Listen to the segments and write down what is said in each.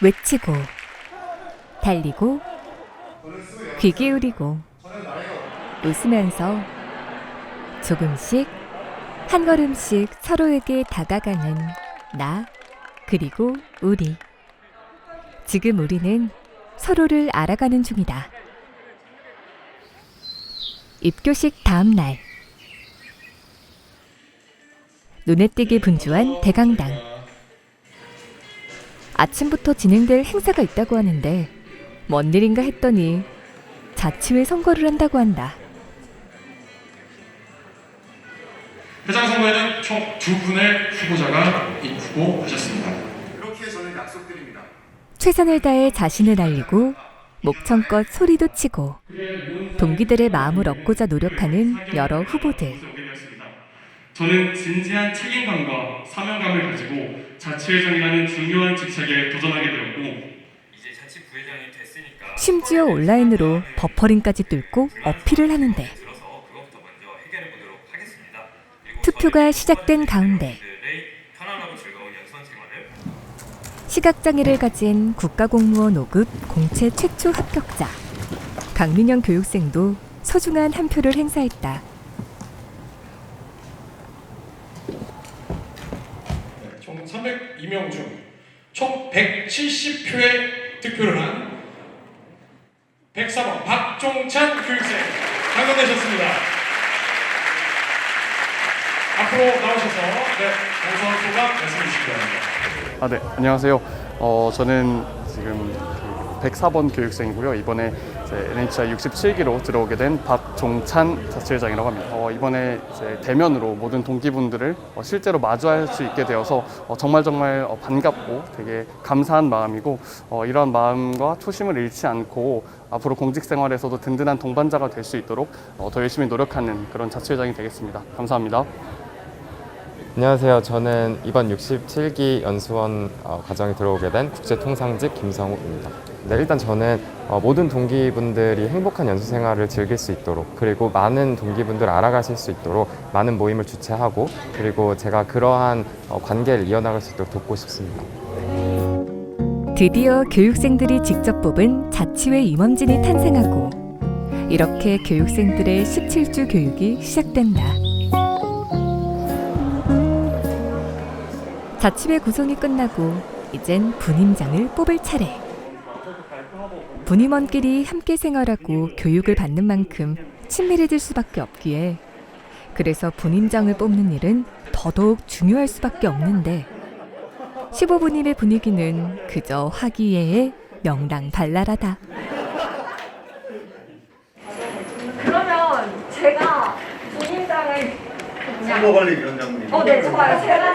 외치고 달리고 귀 기울이고 웃으면서 조금씩 한 걸음씩 서로에게 다가가는 나 그리고 우리. 지금 우리는 서로를 알아가는 중이다. 입교식 다음 날. 눈에 띄게 분주한 대강당 아침부터 진행될 행사가 있다고 하는데 뭔 일인가 했더니 자치회 선거를 한다고 한다. 회장 선거에는 총 두 분의 후보자가 입후보하셨습니다. 이렇게 저는 약속드립니다. 최선을 다해 자신을 알리고 목청껏 소리도 치고 동기들의 마음을 얻고자 노력하는 여러 후보들. 저는 진지한 책임감과 사명감을 가지고 자치회장이라는 중요한 직책에 도전하게 되었고 이제 자치 부회장이 됐으니까 심지어 온라인으로 버퍼링까지 뚫고 어필을 하는데 들어서 그것부터 먼저 해결해 보도록 하겠습니다. 그리고 투표가 시작된 가운데 저희들의 편안하고 즐거운 연수원 생활을 시각장애를 가진 국가공무원 5급 공채 최초 합격자 강민영 교육생도 소중한 한 표를 행사했다. 총 302명 중 총 170표의 득표를 한 104번 박종찬 교육생 당선되셨습니다. 앞으로 나오셔서 네, 당선 소감 말씀해 주시기 바랍니다. 아, 네. 안녕하세요. 어, 저는 지금 그 104번 교육생이고요. 이번에 이제 NHI 67기로 들어오게 된 박종찬 자치회장이라고 합니다. 어, 이번에 이제 대면으로 모든 동기분들을 어, 실제로 마주할 수 있게 되어서 어, 정말 정말 어, 반갑고 되게 감사한 마음이고 어, 이러한 마음과 초심을 잃지 않고 앞으로 공직 생활에서도 든든한 동반자가 될 수 있도록 어, 더 열심히 노력하는 그런 자치회장이 되겠습니다. 감사합니다. 안녕하세요. 저는 이번 67기 연수원 어, 과정에 들어오게 된 국제통상직 김성욱입니다. 네, 일단 저는 어, 모든 동기분들이 행복한 연수 생활을 즐길 수 있도록 그리고 많은 동기분들 알아가실 수 있도록 많은 모임을 주최하고 그리고 제가 그러한 어, 관계를 이어나갈 수 있도록 돕고 싶습니다. 드디어 교육생들이 직접 뽑은 자치회 임원진이 탄생하고 이렇게 교육생들의 17주 교육이 시작된다. 자치회 구성이 끝나고 이젠 분임장을 뽑을 차례. 분임원끼리 함께 생활하고 교육을 받는 만큼 친밀해질 수밖에 없기에 그래서 분임장을 뽑는 일은 더더욱 중요할 수밖에 없는데 15분임의 분위기는 그저 화기애애 명랑발랄하다. 그러면 제가 본인장을 그냥 선거 관리 위원장님. 어, 네, 좋아요. 제가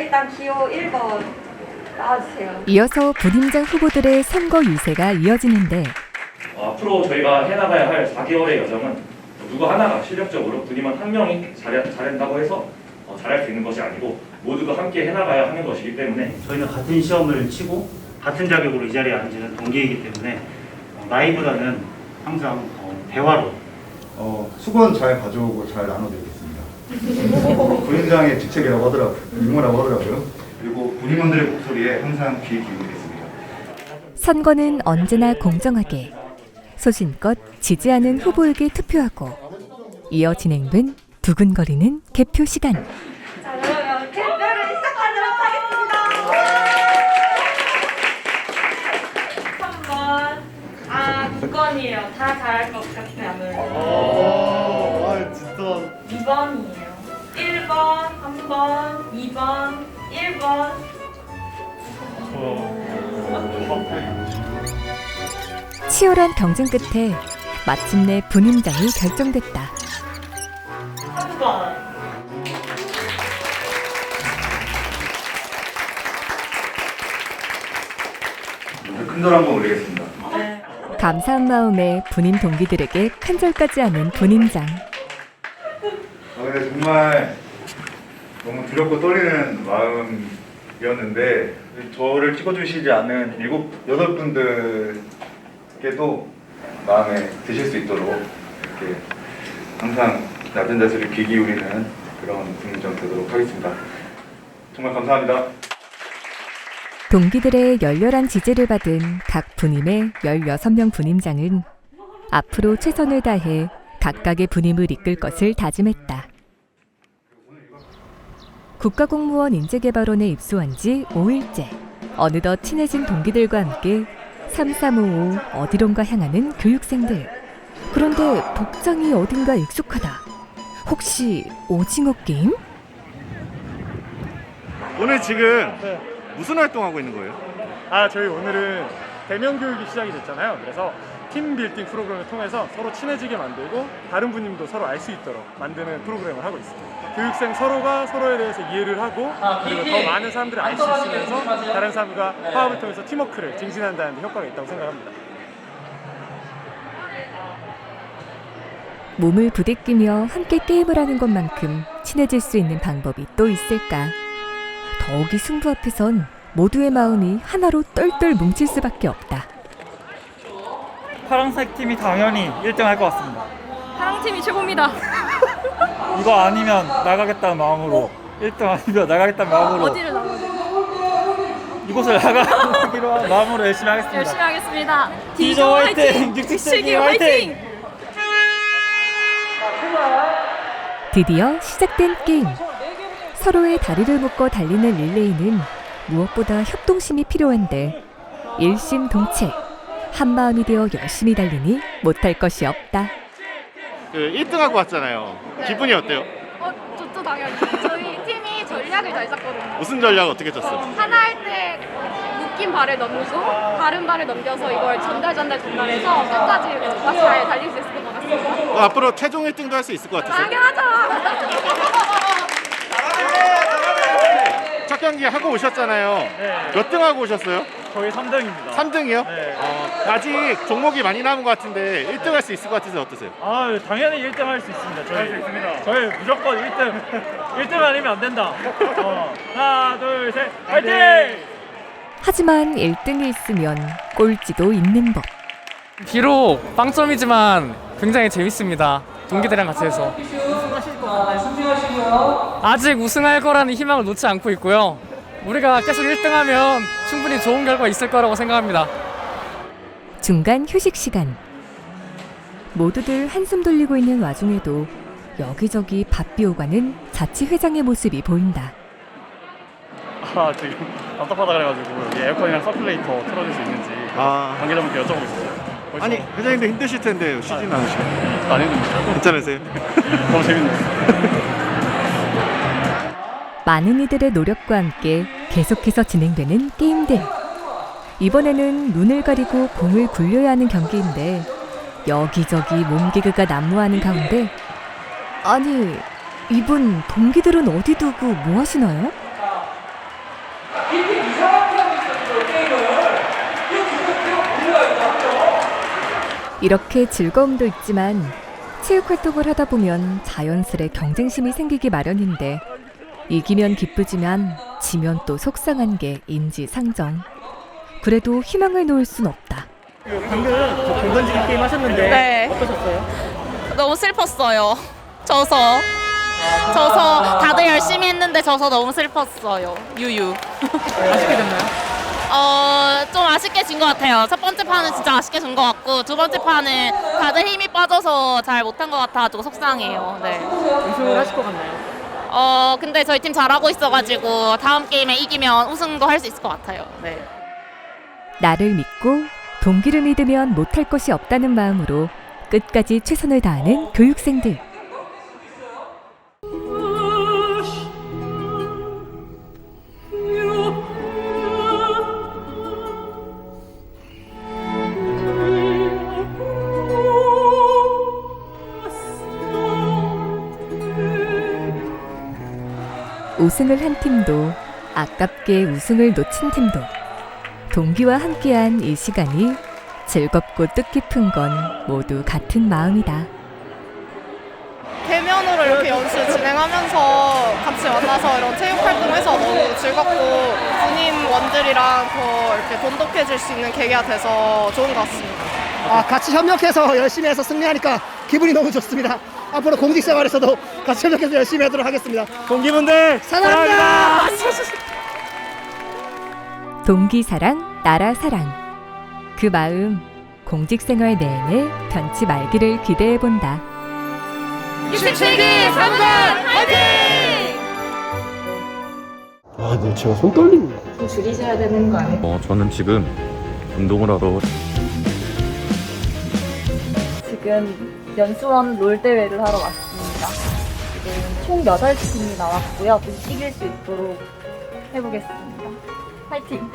일단 기호 1번 나와주세요. 이어서 분임장 후보들의 선거 유세가 이어지는데 어, 앞으로 저희가 해나가야 할 4개월의 여정은 누구 하나가 실력적으로 군임원 한 명이 잘한다고 해서 어, 잘할 수 있는 것이 아니고 모두가 함께 해나가야 하는 것이기 때문에 저희는 같은 시험을 치고 같은 자격으로 이 자리에 앉은 동기이기 때문에 어, 나이보다는 항상 어, 대화로 어, 수건 잘 가져오고 잘 나눠드리겠습니다. 군인장의 직책이라고 하더라고요. 임무라고 하더라고요. 그리고 군임원들의 목소리에 항상 귀 기울이겠습니다. 선거는 언제나 공정하게 소신껏 지지하는 후보에게 투표하고 이어 진행된 두근거리는 개표 시간. 자, 그러면 개표를 시작하도록 하겠습니다. 3번. 아, 2번이에요. 다 잘할 것 같아요. 아, 진짜. 2번이에요. 1번, 3번, 2번, 1번. 치열한 경쟁 끝에 마침내 분임장이 결정됐다. 3번. 큰절 한번 올리겠습니다. 네. 감사한 마음에 분임 동기들에게 큰절까지 하는 분임장. 아, 근데 정말 너무 두렵고 떨리는 마음이었는데 저를 찍어주시지 않은 일곱 여덟 분들께도 마음에 드실 수 있도록 이렇게 항상 낮은 자세를 귀 기울이는 그런 군인장 되도록 하겠습니다. 정말 감사합니다. 동기들의 열렬한 지지를 받은 각 분임의 16명 분임장은 앞으로 최선을 다해 각각의 분임을 이끌 것을 다짐했다. 국가공무원 인재개발원에 입소한 지 5일째. 어느덧 친해진 동기들과 함께 3355 어디론가 향하는 교육생들. 그런데 복장이 어딘가 익숙하다. 혹시 오징어 게임? 오늘 지금 무슨 활동하고 있는 거예요? 아 저희 오늘은 대면 교육이 시작이 됐잖아요. 그래서 팀 빌딩 프로그램을 통해서 서로 친해지게 만들고 다른 분님도 서로 알 수 있도록 만드는 프로그램을 하고 있습니다. 교육생 서로가 서로에 대해서 이해를 하고 그리고 더 많은 사람들을 알 수 있으면서 다른 사람과 화합을 통해서 팀워크를 증진한다는 데 효과가 있다고 생각합니다. 몸을 부대끼며 함께 게임을 하는 것만큼 친해질 수 있는 방법이 또 있을까? 더욱이 승부 앞에선 모두의 마음이 하나로 똘똘 뭉칠 수밖에 없다. 파란색 팀이 당연히 1등 할 것 같습니다. 파랑팀이 최고입니다. 이거 아니면 나가겠다는 마음으로 1등 아니면 나가겠다는 마음으로 어디를 나가요? 이곳을 나가기로 마음으로 열심히 하겠습니다. 열심히 하겠습니다. 디조 화이팅! 육식세기 화이팅! 드디어 시작된 게임. 서로의 다리를 묶어 달리는 릴레이는 무엇보다 협동심이 필요한데 일심동체 한 마음이 되어 열심히 달리니 못할 것이 없다. 그 1등하고 왔잖아요. 기분이 어때요? 어, 좋죠 당연히. 저희 팀이 전략을 잘 짰거든요. 무슨 전략 어떻게 짰어요? 하나 할 때 묶인 발을 넘고 다른 발을 넘겨서 이걸 전달 전달 전달해서 끝까지 잘 달릴 수 있을 것 같습니다. 어, 앞으로 최종 1등도 할 수 있을 것 같으세요? 당연하죠. 첫 경기 하고 오셨잖아요. 네. 몇등 하고 오셨어요? 저희 3등입니다. 3등이요? 네. 아직 종목이 많이 남은 것 같은데 1등 할 수 있을 것 같으세요? 어떠세요? 아 당연히 1등 할 수 있습니다. 저희 있습니다. 저희 무조건 1등. 1등 아니면 안 된다. 어, 하나 둘 셋, 화이팅! 하지만 1등이 있으면 꼴찌도 있는 법. 비록 빵점이지만 굉장히 재밌습니다. 동기들이랑 같이 해서. 아직 우승할 거라는 희망을 놓지 않고 있고요. 우리가 계속 1등하면 충분히 좋은 결과 있을 거라고 생각합니다. 중간 휴식 시간. 모두들 한숨 돌리고 있는 와중에도 여기저기 바삐 오가는 자치회장의 모습이 보인다. 아 지금 답답하다 그래가지고 여기 에어컨이랑 서큘레이터 틀어줄 수 있는지 아, 관계자분께 여쭤보고 있어요. 벌써 아니 회장님도 힘드실 텐데 쉬진 않으시고 안 했는데 괜찮으세요? 너무 재밌네요. 많은 이들의 노력과 함께 계속해서 진행되는 게임들. 이번에는 눈을 가리고 공을 굴려야 하는 경기인데 여기저기 몸개그가 난무하는 가운데 아니 이분 동기들은 어디 두고 뭐 하시나요? 이렇게 즐거움도 있지만 체육 활동을 하다 보면 자연스레 경쟁심이 생기기 마련인데 이기면 기쁘지만 지면 또 속상한 게 인지상정. 그래도 희망을 놓을 순 없다. 방금 저 공던지기 게임 하셨는데 네. 어떠셨어요? 너무 슬펐어요. 져서. 져서 다들 열심히 했는데 져서 너무 슬펐어요. 유유. 아쉽게 됐나요? 어, 좀 아쉽게 진 것 같아요. 첫 번째 판은 진짜 아쉽게 진 것 같고 두 번째 판은 다들 힘이 빠져서 잘 못한 것 같아가지고 속상해요. 네. 우승을 하실 것 같나요? 어, 근데 저희 팀 잘하고 있어가지고 다음 게임에 이기면 우승도 할 수 있을 것 같아요. 네. 나를 믿고 동기를 믿으면 못할 것이 없다는 마음으로 끝까지 최선을 다하는 교육생들. 우승을 한 팀도 아깝게 우승을 놓친 팀도 동기와 함께한 이 시간이 즐겁고 뜻깊은 건 모두 같은 마음이다. 대면으로 이렇게 연수 진행하면서 같이 만나서 이런 체육 활동해서 너무 즐겁고 군인 원들이랑 더 이렇게 돈독해질 수 있는 계기가 돼서 좋은 것 같습니다. 아, 같이 협력해서 열심히 해서 승리하니까 기분이 너무 좋습니다. 앞으로 공직 생활에서도 같이 협력해서 열심히 하도록 하겠습니다. 동기분들 사랑합니다. 동기 사랑, 나라 사랑. 그 마음 공직 생활 내내 변치 말기를 기대해 본다. 67기 사무관 화이팅! 아, 네, 제가 손 떨리네. 좀 줄이셔야 되는 거 아니에요? 어, 저는 지금 운동을 하러 지금 연수원 롤 대회를 하러 왔습니다. 지금 총 8팀이 나왔고요. 이길 수 있도록 해보겠습니다. 화이팅!